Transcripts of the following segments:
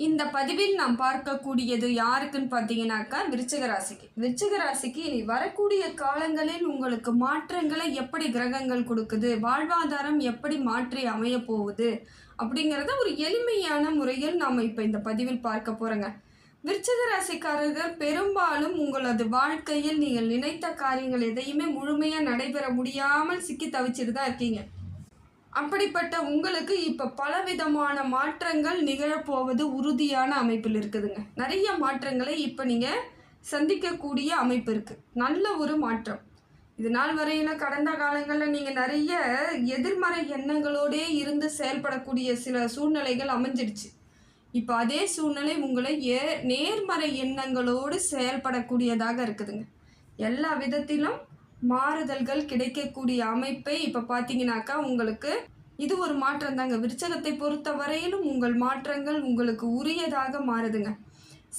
இந்த பதிவில் நாம் பார்க்கக்கூடியது யாருக்குன்னு பார்த்தீங்கன்னாக்கா விருச்சிக ராசிக்கு. விருச்சிக ராசிக்கு இனி வரக்கூடிய காலங்களில் உங்களுக்கு மாற்றங்களை எப்படி கிரகங்கள் கொடுக்குது வாழ்வாதாரம் எப்படி மாற்றி அமைய போகுது அப்படிங்கிறத ஒரு எளிமையான முறையில் நாம் இப்போ இந்த பதிவில் பார்க்க போகிறோங்க விருச்சிக ராசிக்காரர்கள் பெரும்பாலும் உங்களது வாழ்க்கையில் நீங்கள் நினைத்த காரியங்கள் எதையுமே முழுமையாக நடைபெற முடியாமல் சிக்கி தவிச்சிட்டு தான் இருக்கீங்க. அப்படிப்பட்ட உங்களுக்கு இப்போ பலவிதமான மாற்றங்கள் நிகழப்போவது உறுதியான அமைப்பில் இருக்குதுங்க. நிறைய மாற்றங்களை இப்போ நீங்கள் சந்திக்கக்கூடிய அமைப்பு இருக்குது நல்ல ஒரு மாற்றம். இது நாள் வரையில் கடந்த காலங்களில் நீங்கள் நிறைய எதிர்மறை எண்ணங்களோடே இருந்து செயல்படக்கூடிய சில சூழ்நிலைகள் அமைஞ்சிடுச்சு. இப்போ அதே சூழ்நிலை உங்களை ஏ நேர்மறை எண்ணங்களோடு செயல்படக்கூடியதாக இருக்குதுங்க. எல்லா விதத்திலும் மாறுதல்கள் கிடைக்கக்கூடிய அமைப்பை இப்போ பார்த்தீங்கன்னாக்கா உங்களுக்கு இது ஒரு மாற்றம் தாங்க. விருச்சகத்தை பொறுத்த வரையிலும் உங்கள் மாற்றங்கள் உங்களுக்கு உரியதாக மாறுதுங்க.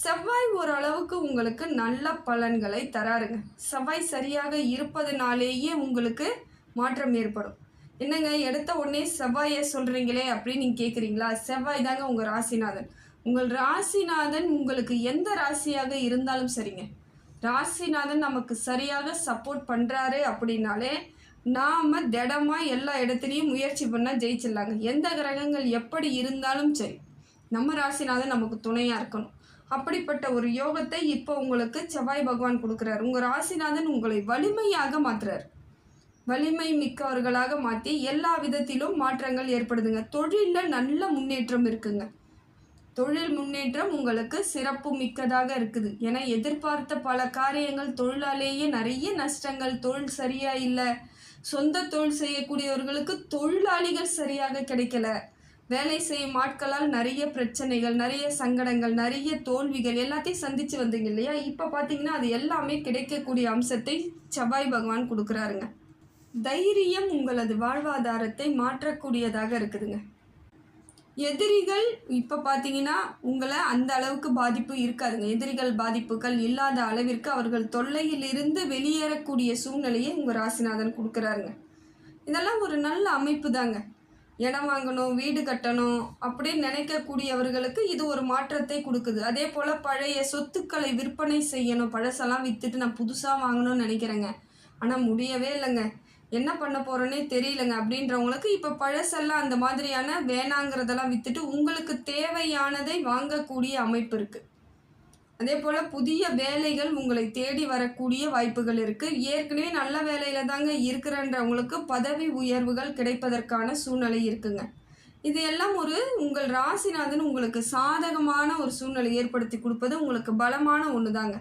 செவ்வாய் ஓரளவுக்கு உங்களுக்கு நல்ல பலன்களை தராருங்க. செவ்வாய் சரியாக இருப்பதனாலேயே உங்களுக்கு மாற்றம் ஏற்படும். என்னங்க எடுத்த உடனே செவ்வாயை சொல்கிறீங்களே அப்படின்னு நீங்கள் கேட்குறீங்களா செவ்வாய் தாங்க உங்கள் ராசிநாதன். உங்கள் ராசிநாதன் உங்களுக்கு எந்த ராசியாக இருந்தாலும் சரிங்க. ராசிநாதன் நமக்கு சரியாக சப்போர்ட் பண்ணுறாரு அப்படின்னாலே நாம் திடமாக எல்லா இடத்துலையும் முயற்சி பண்ணால் ஜெயிச்சிடலாங்க. எந்த கிரகங்கள் எப்படி இருந்தாலும் சரி நம்ம ராசிநாதன் நமக்கு துணையாக இருக்கணும். அப்படிப்பட்ட ஒரு யோகத்தை இப்போ உங்களுக்கு செவ்வாய் பகவான் கொடுக்குறாரு. உங்கள் ராசிநாதன் உங்களை வலிமையாக மாற்றுறார் வலிமை மிக்கவர்களாக மாற்றி எல்லா விதத்திலும் மாற்றங்கள் ஏற்படுதுங்க. தொழிலில் நல்ல முன்னேற்றம் இருக்குங்க. தொழில் முன்னேற்றம் உங்களுக்கு சிறப்பு மிக்கதாக இருக்குது. ஏன்னா எதிர்பார்த்த பல காரியங்கள் தொழிலாலேயே நிறைய நஷ்டங்கள் தொழில் சரியா இல்லை. சொந்த தொழில் செய்யக்கூடியவர்களுக்கு தொழிலாளிகள் சரியாக கிடைக்கல. வேலை செய்யும் ஆட்களால் நிறைய பிரச்சனைகள் நிறைய சங்கடங்கள் நிறைய தோல்விகள் எல்லாத்தையும் சந்திச்சு வந்தீங்க இல்லையா? இப்போ பார்த்தீங்கன்னா அது எல்லாமே கிடைக்கக்கூடிய அம்சத்தை செவ்வாய் பகவான் கொடுக்குறாருங்க. தைரியம் உங்களது வாழ்வாதாரத்தை மாற்றக்கூடியதாக இருக்குதுங்க. எதிரிகள் இப்போ பார்த்தீங்கன்னா உங்களை அந்த அளவுக்கு பாதிப்பு இருக்காதுங்க. எதிரிகள் பாதிப்புகள் இல்லாத அளவிற்கு அவர்கள் தொல்லையிலிருந்து வெளியேறக்கூடிய சூழ்நிலையை உங்கள் ராசிநாதன் கொடுக்குறாருங்க. இதெல்லாம் ஒரு நல்ல அமைப்பு தாங்க. இடம் வாங்கணும் வீடு கட்டணும் அப்படின்னு நினைக்கக்கூடியவர்களுக்கு இது ஒரு மாற்றத்தை கொடுக்குது. அதே போல் பழைய சொத்துக்களை விற்பனை செய்யணும். பழசெல்லாம் விற்றுட்டு நான் புதுசாக வாங்கணும்னு நினைக்கிறேங்க. ஆனால் முடியவே இல்லைங்க. என்ன பண்ண போகிறோன்னே தெரியலங்க. அப்படின்றவங்களுக்கு இப்போ பழசெல்லாம் அந்த மாதிரியான வேணாங்கிறதெல்லாம் விற்றுட்டு உங்களுக்கு தேவையானதை வாங்கக்கூடிய அமைப்பு இருக்குது அதே போல் புதிய வேலைகள் உங்களை தேடி வரக்கூடிய வாய்ப்புகள் இருக்குது ஏற்கனவே நல்ல வேலையில் தாங்க இருக்கிறன்றவங்களுக்கு பதவி உயர்வுகள் கிடைப்பதற்கான சூழ்நிலை இருக்குங்க. இது எல்லாம் ஒரு உங்கள் ராசிநாதன் உங்களுக்கு சாதகமான ஒரு சூழ்நிலை ஏற்படுத்தி கொடுப்பது உங்களுக்கு பலமான ஒன்று தாங்க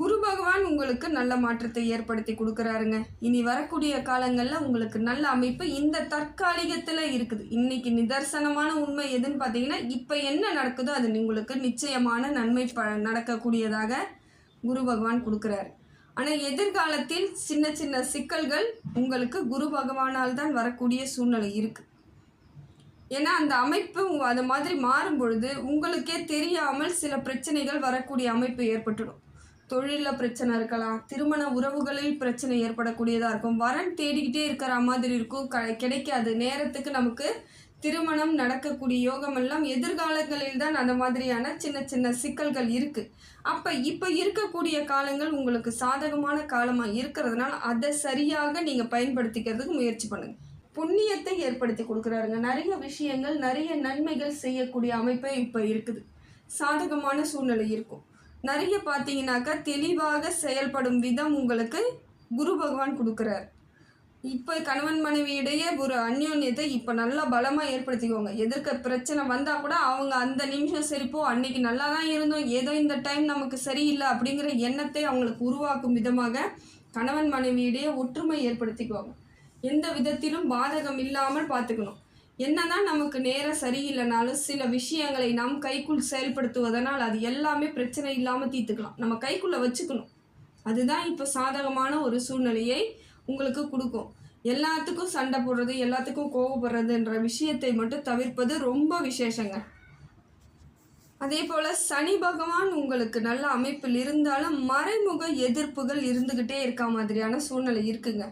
குரு பகவான் உங்களுக்கு நல்ல மாற்றத்தை ஏற்படுத்தி கொடுக்குறாருங்க. இனி வரக்கூடிய காலங்களில் உங்களுக்கு நல்ல அமைப்பு இந்த தற்காலிகத்தில் இருக்குது. இன்னைக்கு நிதர்சனமான உண்மை எதுன்னு பார்த்தீங்கன்னா இப்போ என்ன நடக்குதோ அது உங்களுக்கு நிச்சயமான நன்மை ப நடக்கக்கூடியதாக குரு பகவான் கொடுக்குறாரு. ஆனால் எதிர்காலத்தில் சின்ன சின்ன சிக்கல்கள் உங்களுக்கு குரு பகவானால் தான் வரக்கூடிய சூழ்நிலை இருக்குது ஏன்னா அந்த அமைப்பு அது மாதிரி மாறும் பொழுது உங்களுக்கே தெரியாமல் சில பிரச்சனைகள் வரக்கூடிய அமைப்பு ஏற்பட்டுடும். தொழிலில் பிரச்சனை இருக்கலாம். திருமண உறவுகளில் பிரச்சனை ஏற்படக்கூடியதாக இருக்கும். வரன் தேடிக்கிட்டே இருக்கிற மாதிரி இருக்கும். க கிடைக்காது. நேரத்துக்கு நமக்கு திருமணம் நடக்கக்கூடிய யோகம் எல்லாம் எதிர்காலங்களில் தான் அந்த மாதிரியான சின்ன சின்ன சிக்கல்கள் இருக்குது அப்போ இப்போ இருக்கக்கூடிய காலங்கள் உங்களுக்கு சாதகமான காலமாக இருக்கிறதுனால அதை சரியாக நீங்கள் பயன்படுத்திக்கிறதுக்கு முயற்சி பண்ணுங்கள் புண்ணியத்தை ஏற்படுத்தி கொடுக்குறாருங்க. நிறைய விஷயங்கள் நிறைய நன்மைகள் செய்யக்கூடிய அமைப்பே இப்போ இருக்குது. சாதகமான சூழ்நிலை இருக்கும். நிறைய பார்த்தீங்கன்னாக்கா தெளிவாக செயல்படும் விதம் உங்களுக்கு குரு பகவான் கொடுக்குறாரு. இப்போ கணவன் மனைவியிடையே ஒரு அந்யோன்யத்தை இப்போ நல்லா பலமாக ஏற்படுத்திக்கோங்க. எதிர்க்க பிரச்சனை வந்தால் கூட அவங்க அந்த நிமிஷம் சரிப்போ அன்னைக்கு நல்லா தான் இருந்தோம் ஏதோ இந்த டைம் நமக்கு சரியில்லை அப்படிங்கிற எண்ணத்தை அவங்களுக்கு உருவாக்கும் விதமாக கணவன் மனைவியிடையே ஒற்றுமை ஏற்படுத்திக்குவாங்க எந்த விதத்திலும் பாதகம் இல்லாமல் பார்த்துக்கணும் என்னதான் நமக்கு நேரம் சரியில்லைனாலும் சில விஷயங்களை நாம் கைக்குள் செயல்படுத்துவதனால் அது எல்லாமே பிரச்சனை இல்லாமல் தீர்த்துக்கலாம். நம்ம கைக்குள்ளே வச்சுக்கணும். அதுதான் இப்போ சாதகமான ஒரு சூழ்நிலையை உங்களுக்கு கொடுக்கும். எல்லாத்துக்கும் சண்டை போடுறது எல்லாத்துக்கும் கோவப்படுறதுன்ற விஷயத்தை மட்டும் தவிர்ப்பது ரொம்ப விசேஷங்க. அதே போல் சனி பகவான் உங்களுக்கு நல்ல அமைப்பில் இருந்தாலும் மறைமுக எதிர்ப்புகள் இருந்துக்கிட்டே இருக்க மாதிரியான சூழ்நிலை இருக்குங்க.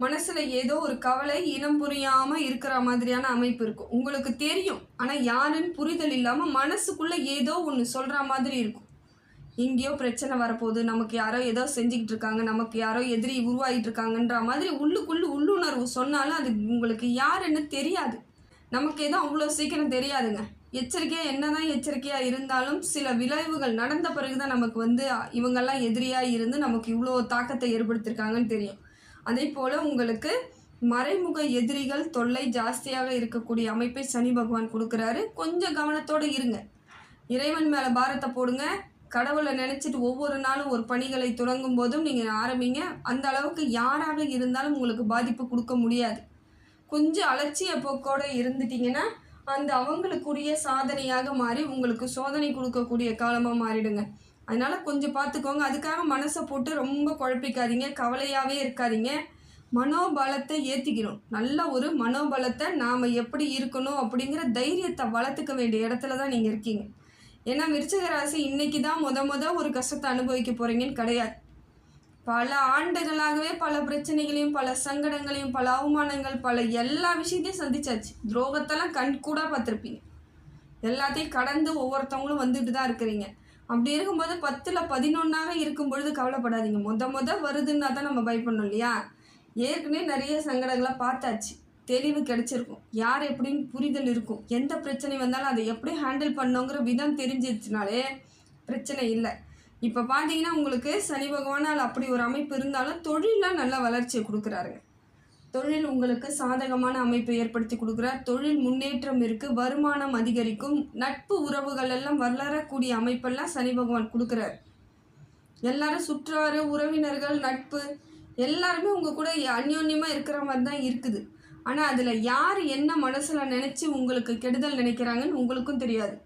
மனசில் ஏதோ ஒரு கவலை இனம் புரியாமல் இருக்கிற மாதிரியான அமைப்பு இருக்கும் உங்களுக்கு தெரியும். ஆனால் யாருன்னு புரிதல் இல்லாமல் மனசுக்குள்ளே ஏதோ ஒன்று சொல்கிற மாதிரி இருக்கும். எங்கேயோ பிரச்சனை வரப்போகுது. நமக்கு யாரோ ஏதோ செஞ்சுக்கிட்டு இருக்காங்க. நமக்கு யாரோ எதிரி உருவாகிட்டு இருக்காங்கன்ற மாதிரி உள்ளுக்குள்ளு உள்ளுணர்வு சொன்னாலும் அது உங்களுக்கு யாருன்னு தெரியாது. நமக்கு ஏதோ அவ்வளோ சீக்கிரம் தெரியாதுங்க. எச்சரிக்கையாக என்னதான் எச்சரிக்கையாக இருந்தாலும் சில விளைவுகள் நடந்த பிறகு தான் நமக்கு வந்து இவங்கெல்லாம் எதிரியாக இருந்து நமக்கு இவ்வளோ தாக்கத்தை ஏற்படுத்தியிருக்காங்கன்னு தெரியும். அதே போல் உங்களுக்கு மறைமுக எதிரிகள் தொல்லை ஜாஸ்தியாக இருக்கக்கூடிய அமைப்பை சனி பகவான் கொடுக்குறாரு. கொஞ்சம் கவனத்தோடு இருங்க. இறைவன் மேலே பாரத்தை போடுங்க. கடவுளை நினச்சிட்டு ஒவ்வொரு நாளும் ஒரு பணிகளை தொடங்கும் போதும் நீங்கள் ஆரம்பிங்க. அந்த அளவுக்கு யாராக இருந்தாலும் உங்களுக்கு பாதிப்பு கொடுக்க முடியாது. கொஞ்சம் அலட்சிய போக்கோட இருந்துட்டீங்கன்னா அந்த அவங்களுக்குரிய சாதனையாக மாறி உங்களுக்கு சோதனை கொடுக்கக்கூடிய காலமாக மாறிடுங்க. அதனால கொஞ்சம் பார்த்துக்கோங்க அதுக்காக மனசை போட்டு ரொம்ப குழப்பிக்காதீங்க. கவலையாகவே இருக்காதீங்க. மனோபலத்தை ஏற்றிக்கணும் நல்ல ஒரு மனோபலத்தை நாம் எப்படி இருக்கணும் அப்படிங்கிற தைரியத்தை வளர்த்துக்க வேண்டிய இடத்துல தான் நீங்கள் இருக்கீங்க. ஏன்னா விருச்சிக ராசி இன்னைக்கு தான் முத முத ஒரு கஷ்டத்தை அனுபவிக்க போகிறீங்கன்னு கிடையாது. பல ஆண்டுகளாகவே பல பிரச்சனைகளையும் பல சங்கடங்களையும் பல அவமானங்கள் பல எல்லா விஷயத்தையும் சந்திச்சாச்சு. துரோகத்தெல்லாம் கண் கூட பார்த்துருப்பீங்க. எல்லாத்தையும் கடந்து ஒவ்வொருத்தவங்களும் வந்துட்டு தான் இருக்கிறீங்க. அப்படி இருக்கும்போது பத்தில் பதினொன்றாக இருக்கும் பொழுது கவலைப்படாதீங்க. மொத மொதல் வருதுன்னா தான் நம்ம பயப்படணும் இல்லையா? ஏற்கனவே நிறைய சங்கடங்களை பார்த்தாச்சு. தெளிவு கிடைச்சிருக்கும். யார் எப்படின்னு புரிதல் இருக்கும். எந்த பிரச்சனை வந்தாலும் அதை எப்படி ஹேண்டில் பண்ணோங்கிற விதம் தெரிஞ்சிருச்சுனாலே பிரச்சனை இல்லை. இப்போ பார்த்தீங்கன்னா உங்களுக்கு சனி பகவானால் அப்படி ஒரு அமைப்பு இருந்தாலும் தொழிலாக நல்ல வளர்ச்சியை கொடுக்குறாருங்க. தொழில் உங்களுக்கு சாதகமான அமைப்பு ஏற்படுத்தி கொடுக்குறார். தொழில் முன்னேற்றம் இருக்குது வருமானம் அதிகரிக்கும் நட்பு உறவுகள் எல்லாம் வளரக்கூடிய அமைப்பெல்லாம் சனி பகவான் கொடுக்குறார். எல்லாரும் சுற்றாறு உறவினர்கள் நட்பு எல்லாருமே உங்கள் கூட அந்யோன்யமாக இருக்கிற மாதிரி தான் இருக்குது. ஆனால் அதில் யார் என்ன மனசில் நினச்சி உங்களுக்கு கெடுதல் நினைக்கிறாங்கன்னு உங்களுக்கும் தெரியாது.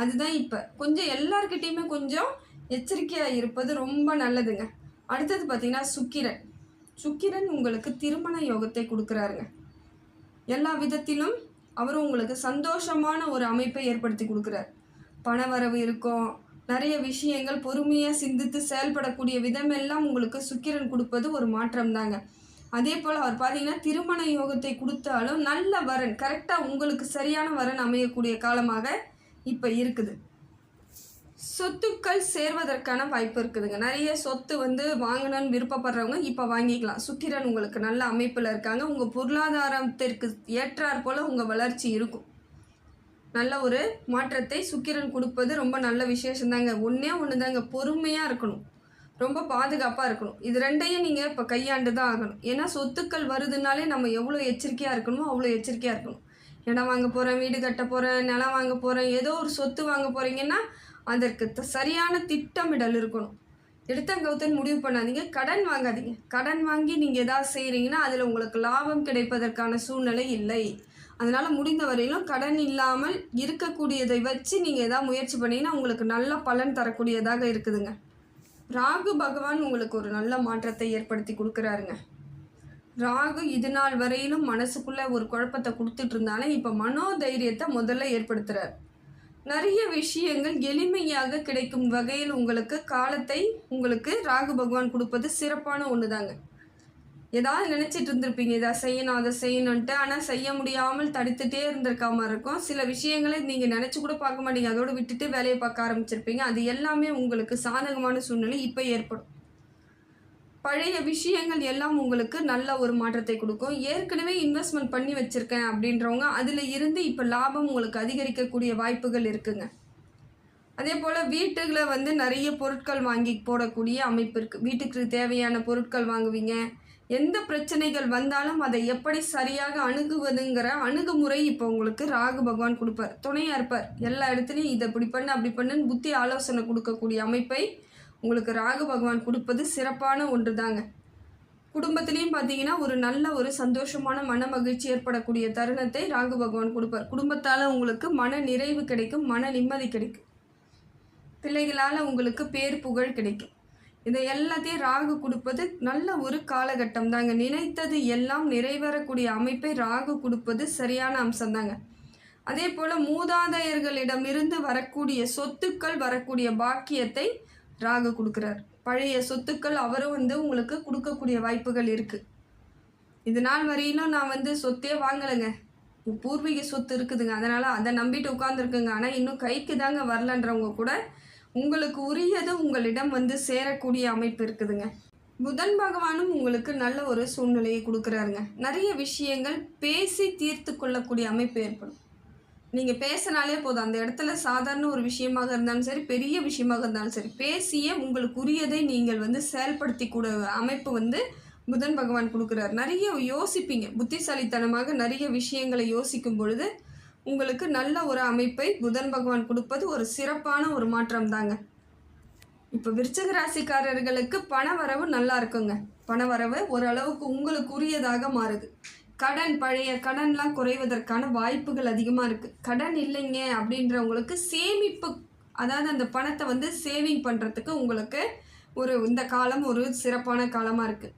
அதுதான் இப்போ. கொஞ்சம் எல்லார்கிட்டேயுமே கொஞ்சம் எச்சரிக்கையாக இருப்பது ரொம்ப நல்லதுங்க. அடுத்தது பார்த்தீங்கன்னா சுக்கிரன். சுக்கிரன் உங்களுக்கு திருமண யோகத்தை கொடுக்குறாருங்க. எல்லா விதத்திலும் அவர் உங்களுக்கு சந்தோஷமான ஒரு அமைப்பை ஏற்படுத்தி கொடுக்குறார். பணவரவு இருக்கும் நிறைய விஷயங்கள் பொறுமையாக சிந்தித்து செயல்படக்கூடிய விதமெல்லாம் உங்களுக்கு சுக்கிரன் கொடுப்பது ஒரு மாற்றம் தாங்க அதே போல் அவர் பார்த்தீங்கன்னா திருமண யோகத்தை கொடுத்தாலும் நல்ல வரன் கரெக்டாக உங்களுக்கு சரியான வரன் அமையக்கூடிய காலமாக இப்போ இருக்குது. சொத்துக்கள் சேர்வதற்கான வாய்ப்பு இருக்குதுங்க. நிறைய சொத்து வந்து வாங்கணும்னு விருப்பப்படுறவங்க இப்போ வாங்கிக்கலாம். சுக்கிரன் உங்களுக்கு நல்ல அமைப்பில் இருக்காங்க. உங்கள் பொருளாதாரத்திற்கு ஏற்றாற் போல் உங்கள் வளர்ச்சி இருக்கும். நல்ல ஒரு மாற்றத்தை சுக்கிரன் கொடுப்பது ரொம்ப நல்ல விசேஷம்தாங்க ஒன்றே ஒன்று தாங்க பொறுமையாக இருக்கணும். ரொம்ப பாதுகாப்பாக இருக்கணும். இது ரெண்டையும் நீங்கள் இப்போ கையாண்டு தான் ஆகணும். ஏன்னா சொத்துக்கள் வருதுனாலே நம்ம எவ்வளோ எச்சரிக்கையாக இருக்கணுமோ அவ்வளோ எச்சரிக்கையாக இருக்கணும். இடம் வாங்க போகிறேன் வீடு கட்ட போகிறேன் நிலம் வாங்க போகிறேன் ஏதோ ஒரு சொத்து வாங்க போகிறீங்கன்னா அதற்கு த- சரியான திட்டமிடல் இருக்கணும். எடுத்தங்கவுத்தன் முடிவு பண்ணாதீங்க. கடன் வாங்காதீங்க. கடன் வாங்கி நீங்கள் எதாவது செய்கிறீங்கன்னா அதில் உங்களுக்கு லாபம் கிடைப்பதற்கான சூழ்நிலை இல்லை. அதனால் முடிந்த வரையிலும் கடன் இல்லாமல் இருக்கக்கூடியதை வச்சு நீங்கள் எதாவது முயற்சி பண்ணீங்கன்னா உங்களுக்கு நல்ல பலன் தரக்கூடியதாக இருக்குதுங்க. ராகு பகவான் உங்களுக்கு ஒரு நல்ல மாற்றத்தை ஏற்படுத்தி கொடுக்குறாருங்க. ராகு இது நாள் வரையிலும் மனசுக்குள்ளே ஒரு குழப்பத்தை கொடுத்துட்டு இருந்தாலும் இப்போ மனோதைரியத்தை முதல்ல ஏற்படுத்துகிறார் நிறைய விஷயங்கள் எளிமையாக கிடைக்கும் வகையில் உங்களுக்கு காலத்தை உங்களுக்கு ராகு பகவான் கொடுப்பது சிறப்பான ஒன்று தாங்க ஏதாவது நினச்சிட்டு இருந்திருப்பீங்க இதை செய்யணும் அதை செய்யணுன்ட்டு ஆனால் செய்ய முடியாமல் தடுத்துட்டே இருந்திருக்காம இருக்கும். சில விஷயங்களை நீங்கள் நினச்சி கூட பார்க்க மாட்டீங்க. அதோட விட்டுட்டு வேலையை பார்க்க ஆரம்பிச்சிருப்பீங்க. அது எல்லாமே உங்களுக்கு சாதகமான சூழ்நிலை இப்போ ஏற்படும். பழைய விஷயங்கள் எல்லாம் உங்களுக்கு நல்ல ஒரு மாற்றத்தை கொடுக்கும். ஏற்கனவே இன்வெஸ்ட்மெண்ட் பண்ணி வச்சுருக்கேன் அப்படின்றவங்க அதில் இருந்து இப்போ லாபம் உங்களுக்கு அதிகரிக்கக்கூடிய வாய்ப்புகள் இருக்குங்க. அதே போல் வீட்டுகளை வந்து நிறைய பொருட்கள் வாங்கி போடக்கூடிய அமைப்பு இருக்குது வீட்டுக்கு தேவையான பொருட்கள் வாங்குவீங்க. எந்த பிரச்சனைகள் வந்தாலும் அதை எப்படி சரியாக அணுகுவதுங்கிற அணுகுமுறை இப்போ உங்களுக்கு ராகு பகவான் கொடுப்பார். துணையாக இருப்பார். எல்லா இடத்துலையும் இதை இப்படி பண்ணு அப்படி பண்ணுன்னு புத்தி ஆலோசனை கொடுக்கக்கூடிய அமைப்பை உங்களுக்கு ராகு பகவான் கொடுப்பது சிறப்பான ஒன்று தாங்க குடும்பத்திலையும் பார்த்தீங்கன்னா ஒரு நல்ல ஒரு சந்தோஷமான மன மகிழ்ச்சி ஏற்படக்கூடிய தருணத்தை ராகு பகவான் கொடுப்பார். குடும்பத்தால் உங்களுக்கு மன நிறைவு கிடைக்கும் மன நிம்மதி கிடைக்கும். பிள்ளைகளால் உங்களுக்கு பேர் புகழ் கிடைக்கும். இதை எல்லாத்தையும் ராகு கொடுப்பது நல்ல ஒரு காலகட்டம் தாங்க நினைத்தது எல்லாம் நிறைவேறக்கூடிய அமைப்பை ராகு கொடுப்பது சரியான அம்சம் தாங்க அதே போல் மூதாதையர்களிடமிருந்து வரக்கூடிய சொத்துக்கள் வரக்கூடிய பாக்கியத்தை ராகு கொடுக்குறார். பழைய சொத்துக்கள் அவரும் வந்து உங்களுக்கு கொடுக்கக்கூடிய வாய்ப்புகள் இருக்குது இது நாள் வரையிலும் நான் வந்து சொத்தே வாங்கலைங்க. பூர்வீக சொத்து இருக்குதுங்க. அதனால் அதை நம்பிட்டு உட்காந்துருக்குங்க ஆனால் இன்னும் கைக்கு தாங்க வரலன்றவங்க கூட உங்களுக்கு உரியது உங்களிடம் வந்து சேரக்கூடிய அமைப்பு இருக்குதுங்க. புதன் பகவானும் உங்களுக்கு நல்ல ஒரு சூழ்நிலையை கொடுக்குறாருங்க. நிறைய விஷயங்கள் பேசி தீர்த்து கொள்ளக்கூடிய அமைப்பு ஏற்படும். நீங்கள் பேசினாலே போதும். அந்த இடத்துல சாதாரண ஒரு விஷயமாக இருந்தாலும் சரி பெரிய விஷயமாக இருந்தாலும் சரி பேசியே உங்களுக்கு உரியதை நீங்கள் வந்து செயல்படுத்தி கூட அமைப்பு வந்து புதன் பகவான் கொடுக்குறாரு. நிறைய யோசிப்பீங்க. புத்திசாலித்தனமாக நிறைய விஷயங்களை யோசிக்கும் பொழுது உங்களுக்கு நல்ல ஒரு அமைப்பை புதன் பகவான் கொடுப்பது ஒரு சிறப்பான ஒரு மாற்றம் தாங்க. இப்போ விருச்சக ராசிக்காரர்களுக்கு பண வரவு நல்லா இருக்குங்க. பண வரவு ஓரளவுக்கு உங்களுக்கு உரியதாக மாறுது. கடன் பழைய கடன்லாம் குறைவதற்கான வாய்ப்புகள் அதிகமாக இருக்குது கடன் இல்லைங்க அப்படின்றவங்களுக்கு சேமிப்பு அதாவது அந்த பணத்தை வந்து சேவிங் பண்ணுறதுக்கு உங்களுக்கு ஒரு இந்த காலம் ஒரு சிறப்பான காலமாக இருக்குது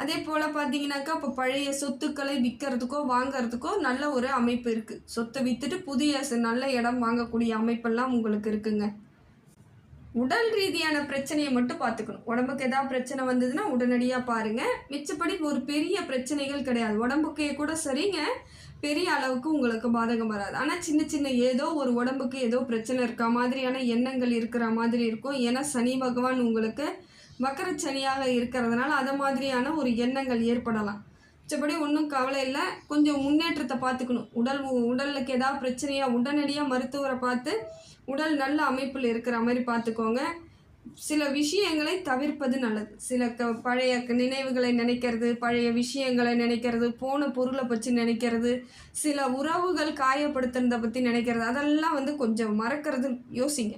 அதே போல் பார்த்தீங்கன்னாக்கா இப்போ பழைய சொத்துக்களை விற்கிறதுக்கோ வாங்கிறதுக்கோ நல்ல ஒரு அமைப்பு இருக்குது சொத்தை விற்றுட்டு புதிய ச- நல்ல இடம் வாங்கக்கூடிய அமைப்பெல்லாம் உங்களுக்கு இருக்குங்க. உடல் ரீதியான பிரச்சனையை மட்டும் பார்த்துக்கணும். உடம்புக்கு ஏதாவது பிரச்சனை வந்ததுன்னா உடனடியாக பாருங்க. மிச்சப்படி ஒரு பெரிய பிரச்சனைகள் கிடையாது. உடம்புக்கே கூட சரிங்க. பெரிய அளவுக்கு உங்களுக்கு பாதகம் வராது. ஆனால் சின்ன சின்ன ஏதோ ஒரு உடம்புக்கு ஏதோ பிரச்சனை இருக்கா? மாதிரியான எண்ணங்கள் இருக்கிற மாதிரி இருக்கும். ஏன்னா சனி பகவான் உங்களுக்கு வக்கர சனியாக இருக்கிறதுனால அது மாதிரியான ஒரு எண்ணங்கள் ஏற்படலாம். மிச்சப்படி ஒன்றும் கவலை இல்லை. கொஞ்சம் முன்னேற்றத்தை பார்த்துக்கணும். உடல் உடலுக்கு ஏதாவது பிரச்சனையாக உடனடியாக மருத்துவரை பார்த்து உடல் நல்ல அமைப்பில் இருக்கிற மாதிரி பார்த்துக்கோங்க. சில விஷயங்களை தவிர்ப்பது நல்லது. சில க பழைய நினைவுகளை நினைக்கிறது பழைய விஷயங்களை நினைக்கிறது போன பொருளை பற்றி நினைக்கிறது சில உறவுகள் காயப்படுத்துறதை பற்றி நினைக்கிறது அதெல்லாம் வந்து கொஞ்சம் மறக்கிறது யோசிங்க.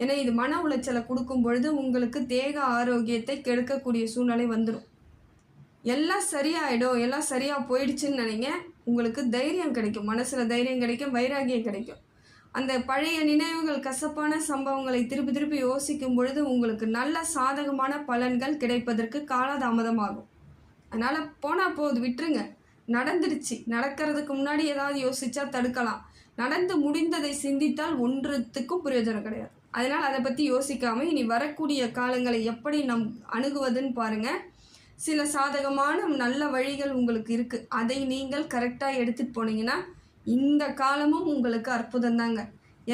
ஏன்னா இது மன உளைச்சலை கொடுக்கும் பொழுது உங்களுக்கு தேக ஆரோக்கியத்தை கெடுக்கக்கூடிய சூழ்நிலை வந்துடும் எல்லாம் சரியாயிடும் எல்லாம் சரியாக போயிடுச்சுன்னு நினைங்க. உங்களுக்கு தைரியம் கிடைக்கும் மனசில் தைரியம் கிடைக்கும் வைராகியம் கிடைக்கும். அந்த பழைய நினைவுகள் கசப்பான சம்பவங்களை திருப்பி திருப்பி யோசிக்கும் பொழுது உங்களுக்கு நல்ல சாதகமான பலன்கள் கிடைப்பதற்கு காலதாமதமாகும் அதனால் போனால் போகுது விட்டுருங்க. நடந்துடுச்சு. நடக்கிறதுக்கு முன்னாடி ஏதாவது யோசிச்சா தடுக்கலாம். நடந்து முடிந்ததை சிந்தித்தால் ஒன்றுத்துக்கும் பிரயோஜனம் கிடையாது. அதனால் அதை பற்றி யோசிக்காமல் இனி வரக்கூடிய காலங்களை எப்படி நம் அணுகுவதுன்னு பாருங்கள் சில சாதகமான நல்ல வழிகள் உங்களுக்கு இருக்குது அதை நீங்கள் கரெக்டாக எடுத்துகிட்டு போனீங்கன்னா இந்த காலமும் உங்களுக்கு அற்புதம் தாங்க.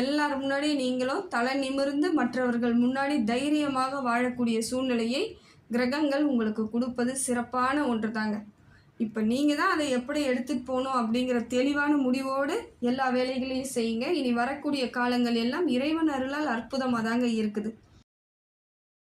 எல்லார் முன்னாடி நீங்களும் தலை நிமிர்ந்து மற்றவர்கள் முன்னாடி தைரியமாக வாழக்கூடிய சூழ்நிலையை கிரகங்கள் உங்களுக்கு கொடுப்பது சிறப்பான ஒன்று தாங்க. இப்போ நீங்கள் தான் அதை எப்படி எடுத்துகிட்டு போகணும் அப்படிங்கிற தெளிவான முடிவோடு எல்லா வேலைகளையும் செய்யுங்க. இனி வரக்கூடிய காலங்கள் எல்லாம் இறைவன் அருளால் அற்புதமாக தாங்க இருக்குது.